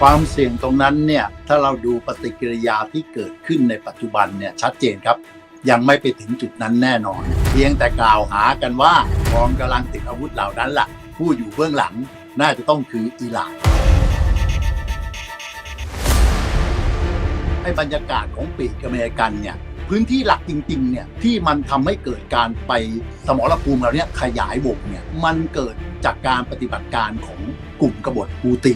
ความเสี่ยงตรงนั้นเนี่ยถ้าเราดูปฏิกิริยาที่เกิดขึ้นในปัจจุบันเนี่ยชัดเจนครับ ยังไม่ไปถึงจุดนั้นแน่นอน เพียงแต่กล่าวหากันว่ากองกำลังติดอาวุธเหล่านั้นล่ะ ผู้อยู่เบื้องหลังน่าจะต้องคืออิหร่านให้บรรยากาศของปีกอเมริกันเนี่ยพื้นที่หลักจริงๆเนี่ยที่มันทำให้เกิดการไปสมรภูมิเราเนี่ยขยายวงเนี่ยมันเกิดจากการปฏิบัติการของกลุ่มกบฏฮูตี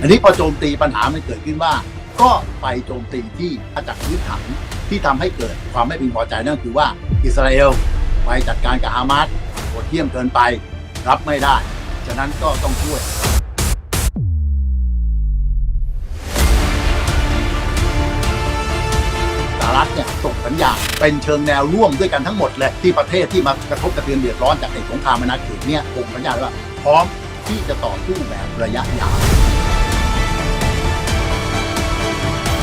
อันนี้พอโจมตีปัญหามันเกิดขึ้นว่า ก็ไปโจมตีที่อาจากพื้นฐานที่ทำให้เกิดความไม่พึงพอใจนั่นคือว่าอิสราเอลไปจัดการกับฮามาสโหดเหี้ยมเกินไปรับไม่ได้ ฉะนั้นก็ต้องช่วยสหรัฐเนี่ยส่งสัญญาเป็นเชิงแนวร่วมด้วยกันทั้งหมดเลยที่ประเทศที่มากระทบกระเทือนเดือดร้อนจากไอ้สงครามนาเขตเนี่ยส่งสัญญาณว่าพร้อมที่จะต่อสู้แบบระยะยาว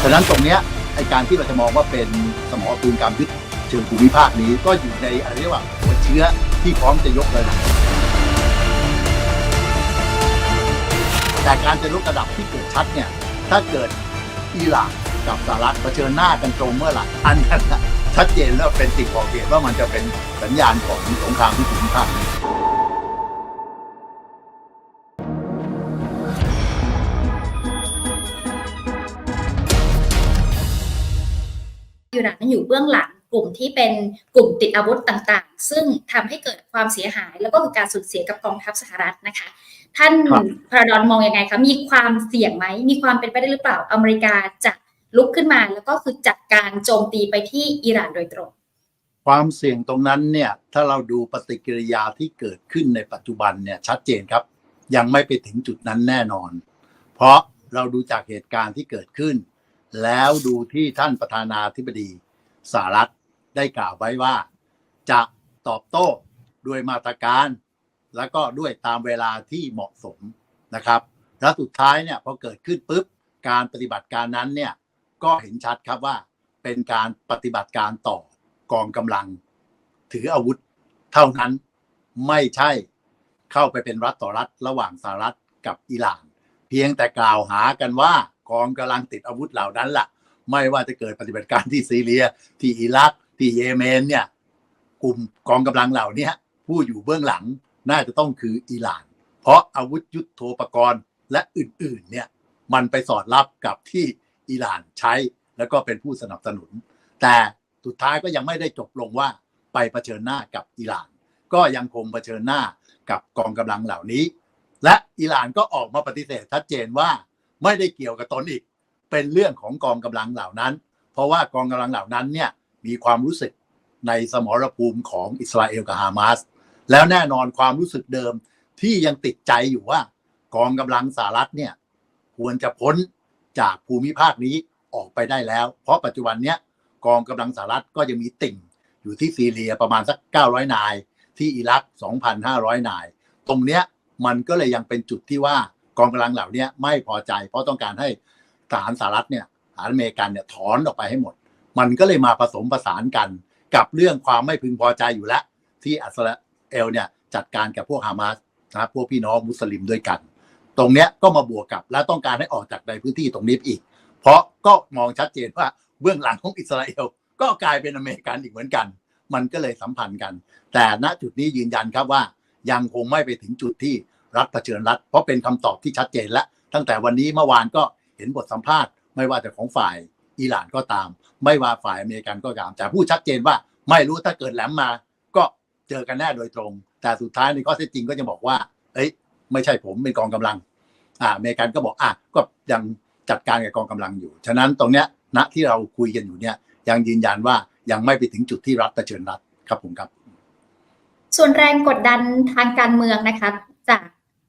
ฉะนั้นตรงเนี้ยไอการที่เราจะมองว่าเป็นสมรภูมิการยึดเชิงภูมิภาคนี้ก็อยู่ในอะไรเรียกว่าหัวเชื้อที่พร้อมจะยกระดับแต่การจะยกระดับที่เกิดชัดเนี่ยถ้าเกิดอิหร่านกับสหรัฐเผชิญหน้ากันตรงเมื่อไหร่อันนั้นชัดเจนแล้วเป็นสิ่งบอกเหตุว่ามันจะเป็นสัญญาณของสงครามที่ภูมิภาคนี้ อิหร่านนั้นอยู่เบื้องหลังกลุ่มที่เป็นกลุ่มติดอาวุธต่างๆ ซึ่งทำให้เกิดความเสียหาย แล้วก็คือการสูญเสียกับกองทัพสหรัฐนะคะ ท่านครับพระดอนมองยังไงคะมีความเสี่ยงไหมมีความเป็นไปได้หรือเปล่าอเมริกาจะลุกขึ้นมา แล้วก็คือจัดการโจมตีไปที่อิหร่านโดยตรง ความเสี่ยงตรงนั้นเนี่ยถ้าเราดูปฏิกิริยาที่เกิดขึ้นในปัจจุบันเนี่ยชัดเจนครับ ยังไม่ไปถึงจุดนั้นแน่นอน เพราะเราดูจากเหตุการณ์ที่เกิดขึ้น แล้วดูที่ท่านประธานาธิบดีสหรัฐได้กล่าวไว้ว่า จะตอบโต้ด้วยมาตรการ แล้วก็ด้วยตามเวลาที่เหมาะสมนะครับ แล้วสุดท้ายเนี่ยพอเกิดขึ้นปุ๊บการปฏิบัติการนั้นเนี่ยก็เห็นชัดครับว่าเป็นการปฏิบัติการต่อกองกำลัง ถืออาวุธเท่านั้นไม่ใช่เข้าไปเป็นรัฐต่อรัฐระหว่างสหรัฐกับอิหร่าน เพียงแต่กล่าวหากันว่า กองกำลังติดอาวุธเหล่านั้นล่ะ ไม่ว่าจะเกิดปฏิบัติการที่ซีเรีย ที่อิรัก ที่เยเมนเนี่ย กลุ่มกองกำลังเหล่านี้ผู้อยู่เบื้องหลังน่าจะต้องคืออิหร่าน เพราะอาวุธยุโทโธปกรณ์และอื่นๆเนี่ยมันไปสอดรับกับที่อิหร่านใช้แล้วก็เป็นผู้สนับสนุน แต่สุดท้ายก็ยังไม่ได้จบลงว่าไปเผชิญหน้ากับอิหร่าน ก็ยังคงเผชิญหน้ากับกองกำลังเหล่านี้ และอิหร่านก็ออกมาปฏิเสธชัดเจนว่า ไม่ได้เกี่ยวกับตนอีก เป็นเรื่องของกองกำลังเหล่านั้น เพราะว่ากองกำลังเหล่านั้นเนี่ยมีความรู้สึกในสมรภูมิของอิสราเอลกับฮามาสแล้วแน่นอนความรู้สึกเดิมที่ยังติดใจอยู่ว่า กองกำลังสหรัฐเนี่ยควรจะพ้นจากภูมิภาคนี้ออกไปได้แล้ว เพราะปัจจุบันเนี้ยกองกำลังสหรัฐก็ยังมีติ่งอยู่ที่ซีเรียประมาณสัก 900 นาย ที่อิรัก 2,500 นาย ตรงเนี้ยมันก็เลยยังเป็นจุดที่ว่า กองกำลังเหล่านี้ไม่พอใจ เพราะต้องการให้ทหารสหรัฐเนี่ยทหารอเมริกันเนี่ยถอนออกไปให้หมด มันก็เลยมาผสมผสานกันกับเรื่องความไม่พึงพอใจอยู่แล้ว ที่อิสราเอลเนี่ยจัดการกับพวกฮามาสนะครับพวกพี่น้องมุสลิมด้วยกัน ตรงเนี้ยก็มาบวกกับและต้องการให้ออกจากในพื้นที่ตรงนี้อีก เพราะก็มองชัดเจนว่าเบื้องหลังของอิสราเอลก็กลายเป็นอเมริกันอีกเหมือนกัน มันก็เลยสัมพันธ์กัน แต่ณจุดนี้ยืนยันครับว่ายังคงไม่ไปถึงจุดที่ รัฐเผชิญรัฐ เพราะเป็นคำตอบที่ชัดเจนแล้วตั้งแต่วันนี้เมื่อวานก็เห็นบทสัมภาษณ์ ไม่ว่าแต่ของฝ่ายอิหร่านก็ตาม ไม่ว่าฝ่ายอเมริกันก็ตามแต่พูดชัดเจนว่าไม่รู้ถ้าเกิดแหลมมา ก็เจอกันแน่โดยตรง แต่สุดท้ายในข้อเท็จจริงก็จะบอกว่า เอ้ย ไม่ใช่ผมเป็นกองกำลัง อ่าอเมริกันก็บอกอะก็ยังจัดการกับกองกำลังอยู่ ฉะนั้นตรงเนี้ยณที่เราคุยกันอยู่เนี่ยยังยืนยันว่ายังไม่ไปถึงจุดที่รัฐเผชิญรัฐครับผมครับ ส่วนแรงกดดันทางการเมืองนะคะ จาก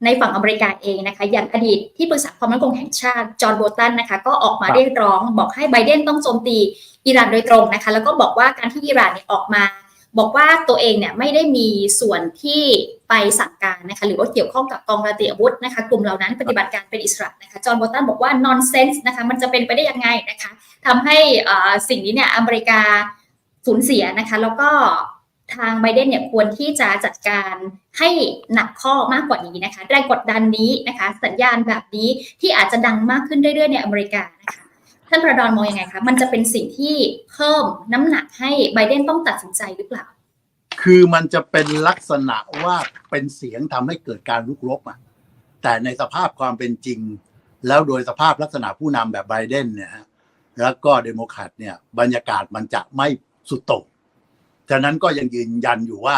ในฝั่งอเมริกาเองนะคะ อย่างอดีตที่ปรึกษาความมั่นคงแห่งชาติจอห์นโบตันนะคะ ก็ออกมาเรียกร้องบอกให้ไบเดนต้องโจมตีอิหร่านโดยตรงนะคะ แล้วก็บอกว่าการที่อิหร่านเนี่ยออกมา บอกว่าตัวเองเนี่ยไม่ได้มีส่วนที่ไปสั่งการนะคะ หรือว่าเกี่ยวข้องกับกองกำลังติดอาวุธนะคะ กลุ่มเหล่านั้นปฏิบัติการเป็นอิสระนะคะ จอห์นโบตันบอกว่า nonsense นะคะ มันจะเป็นไปได้ยังไงนะคะทำให้สิ่งนี้เนี่ยอเมริกาสูญเสียนะคะ แล้วก็ ทางไบเดนเนี่ยควรที่จะจัดการให้หนักข้อมากกว่านี้นะคะแรงกดดันนี้นะคะ สัญญาณแบบนี้ที่อาจจะดังมากขึ้นเรื่อยๆในอเมริกานะคะท่านประดอนมองยังไงคะมันจะเป็นสิ่งที่เพิ่มน้ำหนักให้ไบเดนต้องตัดสินใจหรือเปล่า คือมันจะเป็นลักษณะว่าเป็นเสียงทำให้เกิดการลุกรบอะแต่ในสภาพความเป็นจริง แล้วโดยสภาพลักษณะผู้นำแบบไบเดนเนี่ยแล้วก็เดโมแครตเนี่ยบรรยากาศมันจะไม่สุดโต่ง ฉะนั้นก็ยังยืนยันอยู่ว่า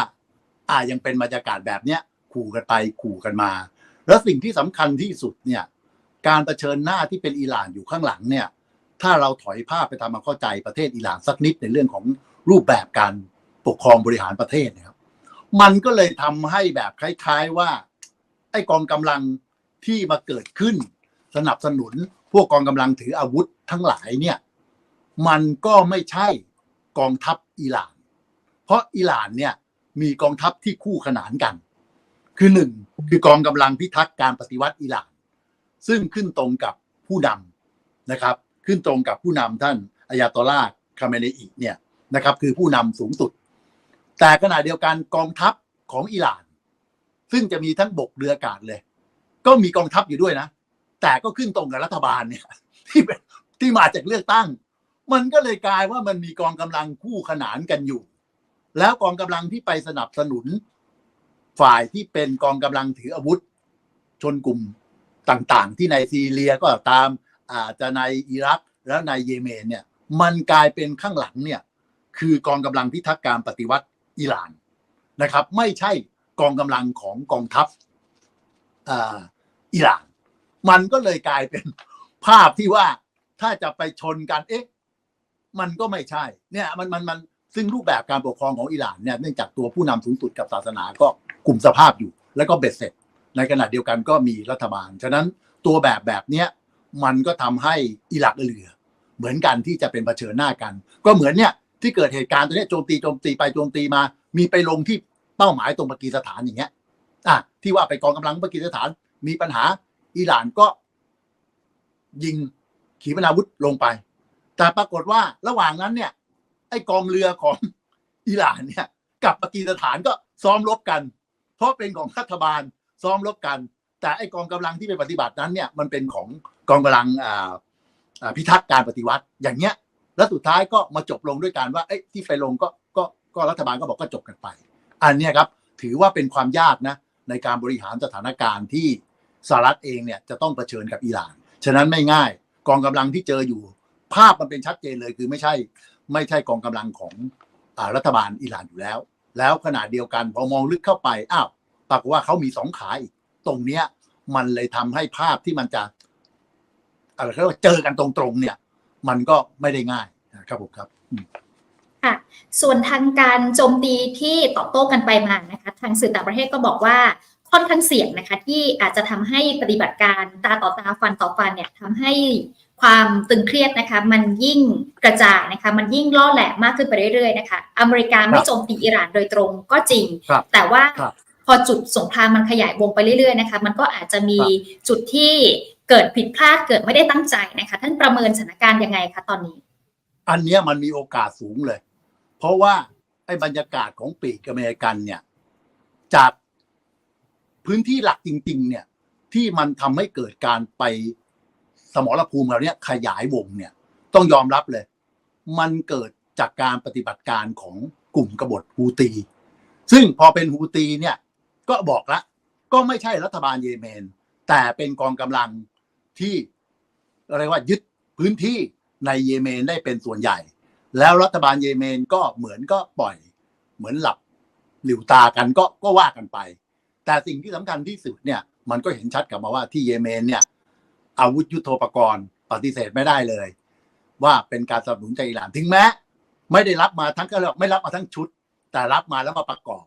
อ่ายังเป็นบรรยากาศแบบเนี้ยขู่กันไปขู่กันมา แล้วสิ่งที่สำคัญที่สุดเนี่ย การเผชิญหน้าที่เป็นอิหร่านอยู่ข้างหลังเนี่ย ถ้าเราถอยภาพไปทำความเข้าใจประเทศอิหร่านสักนิดในเรื่องของรูปแบบการปกครองบริหารประเทศนะครับ มันก็เลยทำให้แบบคล้าย ๆว่า ไอ้กองกำลังที่มาเกิดขึ้น สนับสนุนพวกกองกำลังถืออาวุธทั้งหลายเนี่ย มันก็ไม่ใช่กองทัพอิหร่าน เพราะอิหร่านเนี่ยมีกองทัพที่คู่ขนานกัน คือหนึ่งคือกองกำลังพิทักษ์การปฏิวัติอิหร่าน ซึ่งขึ้นตรงกับผู้นำนะครับ ขึ้นตรงกับผู้นำท่านอายาตอลาคาเมเนอีเนี่ยนะครับคือผู้นำสูงสุด แต่ขณะเดียวกันกองทัพของอิหร่าน ซึ่งจะมีทั้งบกเรืออากาศเลย ก็มีกองทัพอยู่ด้วยนะ แต่ก็ขึ้นตรงกับรัฐบาลเนี่ยที่ที่มาจากเลือกตั้ง มันก็เลยกลายว่ามันมีกองกำลังคู่ขนานกันอยู่ แล้วกองกำลังที่ไปสนับสนุน ฝ่ายที่เป็นกองกำลังถืออาวุธ ชนกลุ่มต่างๆ ที่ในซีเรียก็ตามอาจจะในอิรักแล้วในเยเมนเนี่ย มันกลายเป็นข้างหลังเนี่ย คือกองกำลังพิทักษ์การปฏิวัติอิหร่านนะครับ ไม่ใช่กองกำลังของกองทัพอ,อิหร่าน มันก็เลยกลายเป็นภาพที่ว่าถ้าจะไปชนกันเอ๊ะมันก็ไม่ใช่ เนี่ยมันมันมัน ซึ่งรูปแบบการปกครองของอิหร่านเนี่ยเนื่องจากตัวผู้นำสูงสุดกับศาสนาก็กลุ่มสภาพอยู่ แล้วก็เบ็ดเสร็จ ในขณะเดียวกันก็มีรัฐบาล ฉะนั้นตัวแบบแบบเนี้ยมันก็ทำให้อิหรักเหลือ เหมือนกันที่จะเป็นเผชิญหน้ากัน ก็เหมือนเนี่ยที่เกิดเหตุการณ์ตัวนี้โจมตีโจมตีไปโจมตีมา มีไปลงที่เป้าหมายตรงปากีสถานอย่างเงี้ยอะที่ว่าไปกองกำลังปากีสถานมีปัญหาอิหร่านก็ยิงขีปนาวุธลงไป แต่ปรากฏว่าระหว่างนั้นเนี่ย ไอ้กองเรือของอิหร่านเนี่ยกับปากีสถานก็ซ้อมรบกัน เพราะเป็นของรัฐบาลซ้อมรบกัน แต่ไอ้กองกำลังที่ไปปฏิบัตินั้นเนี่ยมันเป็นของกองกำลังอ่าพิทักษ์การปฏิวัติอย่างเงี้ยแล้วสุดท้ายก็มาจบลงด้วยการว่าเอ้ยที่ไปลงก็ก็ก็รัฐบาลก็บอกก็จบกันไป อันเนี้ยครับถือว่าเป็นความยากนะในการบริหารสถานการณ์ที่สหรัฐเองเนี่ยจะต้องเผชิญกับอิหร่าน ฉะนั้นไม่ง่าย กองกำลังที่เจออยู่ ภาพมันเป็นชัดเจนเลยคือไม่ใช่ ไม่ใช่กองกำลังของอรัฐบาลอิหร่านอยู่แล้ว แล้วขณะเดียวกันพอมองลึกเข้าไปอ้าวปรากฏว่าเขามีสองขาอีกตรงเนี้ยมันเลยทำให้ภาพที่มันจะอะไรเขาเรียกว่าเจอกันตรงๆเนี่ย มันก็ไม่ได้ง่ายนะครับผมครับค่ะส่วนทางการโจมตีที่ตอบโต้กันไปมานะคะทางสื่อต่างประเทศก็บอกว่าค่อนข้างเสี่ยงนะคะที่อาจจะทำให้ปฏิบัติการตาต่อตาฟันต่อฟันเนี่ยทำให้ ความตึงเครียดนะคะมันยิ่งกระจายนะคะมันยิ่งล่อแหลมมากขึ้นไปเรื่อยๆนะคะอเมริกาไม่โจมตีอิหร่านโดยตรงก็จริงครับแต่ว่าครับพอจุดสงครามมันขยายวงไปเรื่อยๆนะคะมันก็อาจจะมีจุดที่เกิดผิดพลาดเกิดไม่ได้ตั้งใจนะคะท่านประเมินสถานการณ์ยังไงคะตอนนี้ อันเนี้ยมันมีโอกาสสูงเลย เพราะว่าไอ้บรรยากาศของปีกอเมริกันเนี่ยจากพื้นที่หลักจริง ๆ เนี่ยที่มันทำให้เกิดการไป สมรภูมิเราเนี่ยขยายวงเนี่ยต้องยอมรับเลย มันเกิดจากการปฏิบัติการของกลุ่มกบฏฮูตี ซึ่งพอเป็นฮูตีเนี่ยก็บอกละ ก็ไม่ใช่รัฐบาลเยเมน แต่เป็นกองกำลังที่เรียกว่ายึดพื้นที่ในเยเมนได้เป็นส่วนใหญ่ แล้วรัฐบาลเยเมนก็เหมือนก็ปล่อย เหมือนหลับหลิวตากันก็ก็ว่ากันไป แต่สิ่งที่สำคัญที่สุดเนี่ยมันก็เห็นชัดกลับมาว่าที่เยเมนเนี่ย อาวุธยุโทโธปกรณ์ ปฏิเสธไม่ได้เลย ว่าเป็นการสนับสนุนจากอิหร่านถึงแม้ ไม่ได้รับมาทั้งก็เรียกไม่รับมาทั้งชุด แต่รับมาแล้วมาประกอบ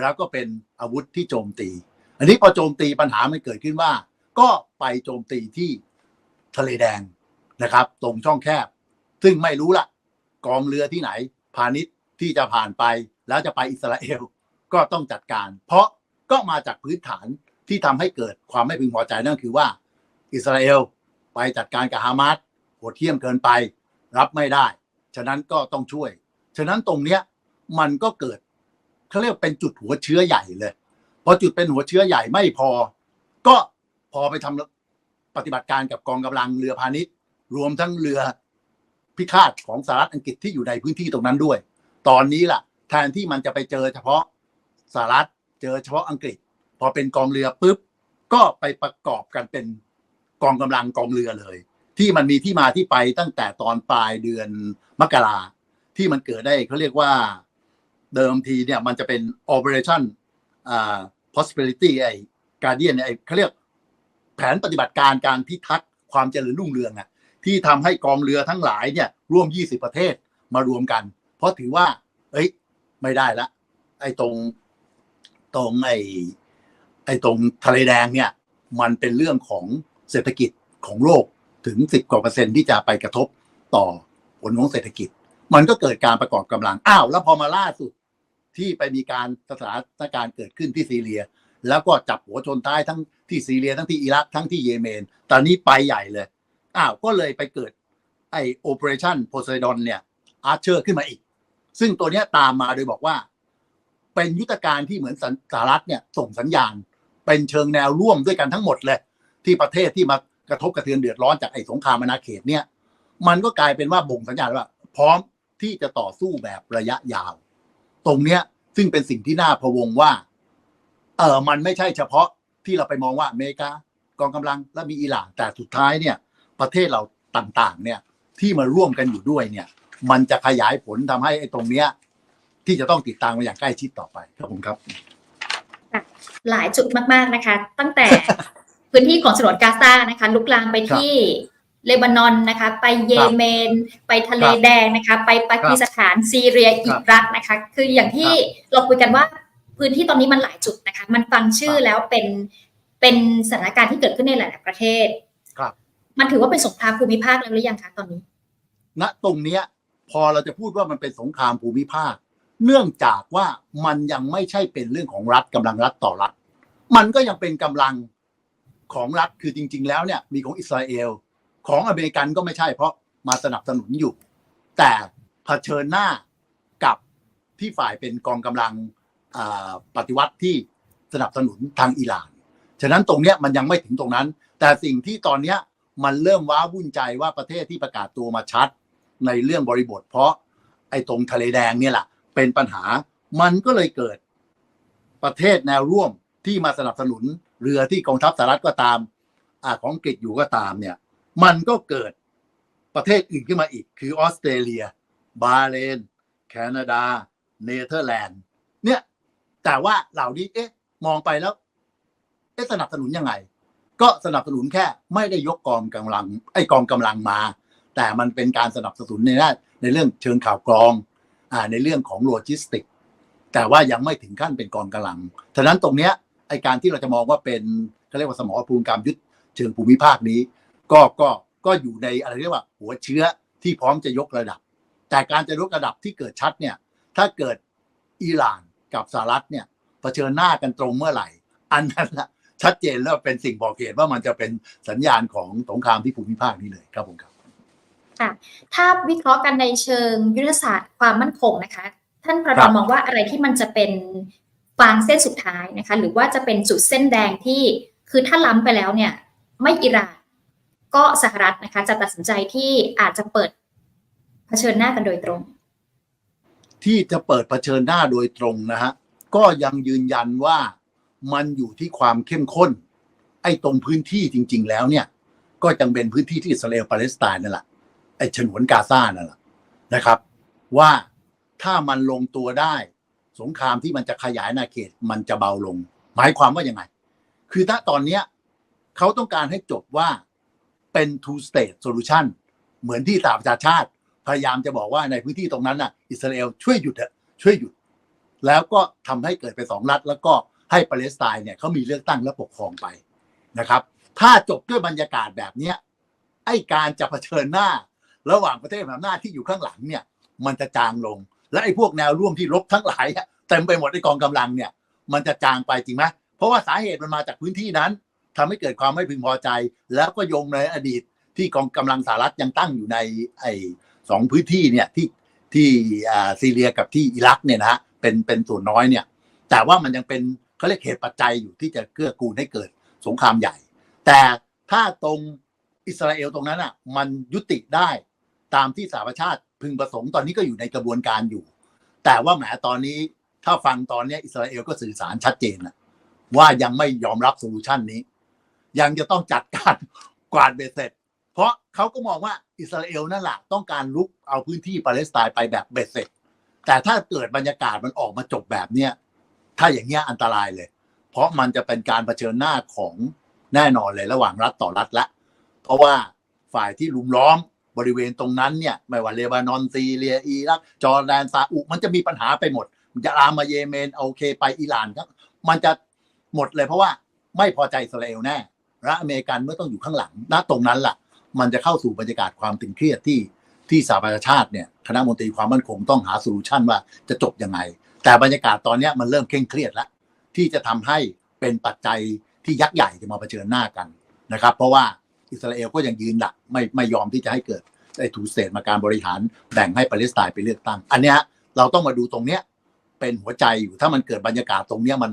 แล้วก็เป็นอาวุธที่โจมตี อันนี้พอโจมตีปัญหามันเกิดขึ้นว่า ก็ไปโจมตีที่ทะเลแดงนะครับ ตรงช่องแคบ ซึ่งไม่รู้ละกองเรือที่ไหน พาณิชย์ที่จะผ่านไปแล้วจะไปอิสราเอลก็ต้องจัดการ เพราะก็มาจากพื้นฐานที่ทำให้เกิดความไม่พึงพอใจนั่นคือว่า อิสราเอลไปจัดการกับฮามาสโหดเที่ยมเกินไป รับไม่ได้ ฉะนั้นก็ต้องช่วย ฉะนั้นตรงเนี้ยมันก็เกิดเขาเรียกเป็นจุดหัวเชื้อใหญ่เลยพอจุดเป็นหัวเชื้อใหญ่ไม่พอ ก็พอไปทำปฏิบัติการกับกองกำลังเรือพาณิชย์ รวมทั้งเรือพิฆาตของสหรัฐอังกฤษที่อยู่ในพื้นที่ตรงนั้นด้วย ตอนนี้ล่ะแทนที่มันจะไปเจอเฉพาะสหรัฐเจอเฉพาะอังกฤษ พอเป็นกองเรือปุ๊บก็ไปประกอบกันเป็น กองกำลังกองเรือเลย ที่มันมีที่มาที่ไปตั้งแต่ตอนปลายเดือนมกราที่มันเกิดได้เขาเรียกว่าเดิมทีเนี่ยมันจะเป็น operation อ่า possibility ไอ้ guardian เนี่ยไอ้เขาเรียกแผนปฏิบัติการการพิทักษ์ความเจริญรุ่งเรืองอะที่ทำให้กองเรือทั้งหลายเนี่ยร่วม 20 ประเทศมารวมกัน เพราะถือว่า เอ้ย ไม่ได้ละ ไอ้ตรงตรงไอ้ไอ้ตรงทะเลแดงเนี่ย มันเป็นเรื่องของ เศรษฐกิจของโลกถึงสิบกว่าเปอร์เซ็นต์ที่จะไปกระทบต่อผลของเศรษฐกิจ มันก็เกิดการประกอบกำลังอ้าวแล้วพอมาล่าสุดที่ไปมีการสถานการณ์เกิดขึ้นที่ซีเรีย แล้วก็จับหัวชนท้ายทั้งที่ซีเรียทั้งที่อิรักทั้งที่เยเมน ตอนนี้ไปใหญ่เลยอ้าวก็เลยไปเกิดไอโอเปอเรชั่นโพไซดอนเนี่ยอาร์เชอร์ขึ้นมาอีก ซึ่งตัวเนี้ยตามมาโดยบอกว่า เป็นยุทธการที่เหมือนสหรัฐเนี่ยส่งสัญญาณ เป็นเชิงแนวร่วมด้วยกันทั้งหมดเลย ที่ประเทศที่มากระทบกระเทือนเดือดร้อนจากไอ้สงครามอาณาเขตเนี่ย มันก็กลายเป็นว่าบ่งสัญญาณว่า พร้อมที่จะต่อสู้แบบระยะยาว ตรงเนี้ยซึ่งเป็นสิ่งที่น่าพะวงว่า เออมันไม่ใช่เฉพาะที่เราไปมองว่าอเมริกากองกำลังและมีอิหร่านแต่สุดท้ายเนี่ย ประเทศเราต่างๆ เนี่ยที่มาร่วมกันอยู่ด้วยเนี่ย มันจะขยายผลทำให้ไอ้ตรงเนี้ยที่จะต้องติดตามมาอย่างใกล้ชิดต่อไปครับผมครับ หลายจุดมากๆนะคะ ตั้งแต่ พื้นที่ของฉนวนกาซานะคะลุกลามไปที่เลบานอนนะคะไปเยเมน ไปทะเลครับแดงนะคะไปปากีสถานซีเรียอิรักนะคะคืออย่างที่เราคุยกันว่าพื้นที่ตอนนี้มันหลายจุดนะคะ มันฟังชื่อครับแล้วเป็นเป็นสถานการณ์ที่เกิดขึ้นในหลาย ๆ ประเทศครับ มันถือว่าเป็นสงครามภูมิภาคแล้วหรือยังคะตอนนี้ ณตรงเนี้ย พอเราจะพูดว่ามันเป็นสงครามภูมิภาค เนื่องจากว่ามันยังไม่ใช่เป็นเรื่องของรัฐกำลังรัฐต่อรัฐ มันก็ยังเป็นกำลัง ของรัฐคือจริง ๆ แล้วเนี่ยมีของอิสราเอล ของอเมริกันก็ไม่ใช่เพราะมาสนับสนุนอยู่ แต่เผชิญหน้ากับที่ฝ่ายเป็นกองกำลังปฏิวัติที่สนับสนุนทางอิหร่าน ฉะนั้นตรงเนี้ยมันยังไม่ถึงตรงนั้น แต่สิ่งที่ตอนเนี้ยมันเริ่มว้าวุ่นใจว่าประเทศที่ประกาศตัวมาชัดในเรื่องบริบท เพราะไอ้ตรงทะเลแดงเนี่ยแหละเป็นปัญหา มันก็เลยเกิดประเทศแนวร่วมที่มาสนับสนุน เรือที่กองทัพสหรัฐก็ตามอาของอังกฤษอยู่ก็ตามเนี่ย มันก็เกิดประเทศอื่นขึ้นมาอีก คือออสเตรเลีย บาเรนแคนาดา เนเธอร์แลนด์เนี่ยแต่ว่าเหล่านี้เอ๊ะมองไปแล้ว เอ๊ะสนับสนุนยังไง ก็สนับสนุนแค่ไม่ได้ยกกองกำลัง ไอ้กองกำลังมา แต่มันเป็นการสนับสนุนในด้านในเรื่องเชิงข่าวกรองอ่าในเรื่องของโลจิสติก แต่ว่ายังไม่ถึงขั้นเป็นกองกำลังฉะนั้นตรงเนี้ย ไอการที่เราจะมองว่าเป็นเขาเรียกว่าสมรภูมิการยุทธเชิงภูมิภาคนี้ ก็ก็ก็อยู่ในอะไรเรียกว่า หัวเชื้อที่พร้อมจะยกระดับ แต่การจะยกระดับที่เกิดชัดเนี่ยถ้าเกิดอิหร่านกับสหรัฐเนี่ยเผชิญหน้ากันตรงเมื่อไหร่ อันนั้นละชัดเจนแล้วเป็นสิ่งบอกเหตุว่ามันจะเป็นสัญญาณของสงครามที่ภูมิภาคนี้เลยครับผมครับถ้าวิเคราะห์กันในเชิงยุทธศาสตร์ความมั่นคงนะคะ ท่านประธาครันบมองว่าอะไรที่มันจะเป็น ฟางเส้นสุดท้ายนะคะ หรือว่าจะเป็นจุดเส้นแดงที่คือถ้าล้ำไปแล้วเนี่ยไม่อิหร่านก็สหรัฐนะคะ จะตัดสินใจที่อาจจะเปิดเผชิญหน้ากันโดยตรง ที่จะเปิดเผชิญหน้าโดยตรงนะฮะก็ยังยืนยันว่ามันอยู่ที่ความเข้มข้น ไอ้ตรงพื้นที่จริง ๆ แล้วเนี่ย ก็ยังเป็นพื้นที่ที่อิสราเอลปาเลสไตน์นั่นแหละไอ้ฉนวนกาซานั่นแหละนะครับ ว่าถ้ามันลงตัวได้ สงครามที่มันจะขยายอาเขตมันจะเบาลง หมายความว่ายังไง คือถ้าตอนเนี้ยเขาต้องการให้จบว่าเป็น two state solution เหมือนที่สหประชาชาติ พยายามจะบอกว่าในพื้นที่ตรงนั้นน่ะอิสราเอลช่วยหยุดเถอะช่วยหยุด แล้วก็ทำให้เกิดเป็นสองรัฐ แล้วก็ให้ปาเลสไตน์เนี่ยเขามีเลือกตั้งและปกครองไปนะครับ ถ้าจบด้วยบรรยากาศแบบเนี้ยไอ้การจะเผชิญหน้า ระหว่างประเทศอำนาจที่อยู่ข้างหลังเนี่ย มันจะจางลง และไอ้พวกแนวร่วมที่รบทั้งหลายเต็มไปหมดในกองกำลังเนี่ย มันจะจางไปจริงไหมเพราะว่าสาเหตุมันมาจากพื้นที่นั้นทำให้เกิดความไม่พึงพอใจ แล้วก็โยงในอดีตที่กองกำลังสหรัฐยังตั้งอยู่ในไอ้สองพื้นที่เนี่ยที่ที่อ่าซีเรียกับที่อิรักเนี่ยนะฮะเป็นเป็นส่วนน้อยเนี่ย แต่ว่ามันยังเป็นเขาเรียกเหตุปัจจัยอยู่ที่จะเกื้อกูลให้เกิดสงครามใหญ่ แต่ถ้าตรงอิสราเอลตรงนั้นอะมันยุติได้ตามที่สหประชาติ พึงประสงค์ตอนนี้ก็อยู่ในกระบวนการอยู่ แต่ว่าแหมตอนนี้ถ้าฟังตอนนี้อิสราเอลก็สื่อสารชัดเจนนะว่ายังไม่ยอมรับโซลูชันนี้ ยังจะต้องจัดการกวาดเบดเสร็จ เพราะเขาก็มองว่าอิสราเอลนั่นแหละต้องการลุกเอาพื้นที่ปาเลสไตน์ไปแบบเบ็ดเสร็จ แต่ถ้าเกิดบรรยากาศมันออกมาจบแบบเนี้ยถ้าอย่างเงี้ยอันตรายเลย เพราะมันจะเป็นการเผชิญหน้าของแน่นอนเลยระหว่างรัฐต่อรัฐละ เพราะว่าฝ่ายที่ลุมล้อม บริเวณตรงนั้นเนี่ยไม่ว่าเลบานอนซีเรียอิรักจอร์แดนซาอุมันจะมีปัญหาไปหมดมันจะลามมาเยเมนโอเคไปอิหร่านครับมันจะหมดเลยเพราะว่าไม่พอใจอิสราเอลแน่และอเมริกันเมื่อต้องอยู่ข้างหลังณตรงนั้นล่ะ มันจะเข้าสู่บรรยากาศความตึงเครียดที่ที่สหประชาชาติเนี่ยคณะมนตรีความมั่นคงต้องหาโซลูชันว่าจะจบยังไง แต่บรรยากาศตอนนี้มันเริ่มเคร่งเครียดแล้ว ที่จะทำให้เป็นปัจจัยที่ยักษ์ใหญ่จะมาเผชิญหน้ากันนะครับ เพราะว่า อิสราเอลก็ยังยืนหลักไม่ไม่ยอมที่จะให้เกิดไอ้ทูสเตมาการบริหารแบ่งให้ปาเลสไตน์ไปเลือกตั้ง อันเนี้ยเราต้องมาดูตรงเนี้ยเป็นหัวใจอยู่ถ้ามันเกิดบรรยากาศตรงเนี้ยมัน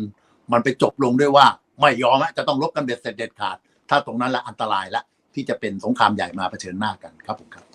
มันไปจบลงด้วยว่า ไม่ยอมจะต้องลบกันเด็ดเสร็จเด็ดขาด ถ้าตรงนั้นละอันตรายละที่จะเป็นสงครามใหญ่มาเผชิญหน้ากันครับผมครับ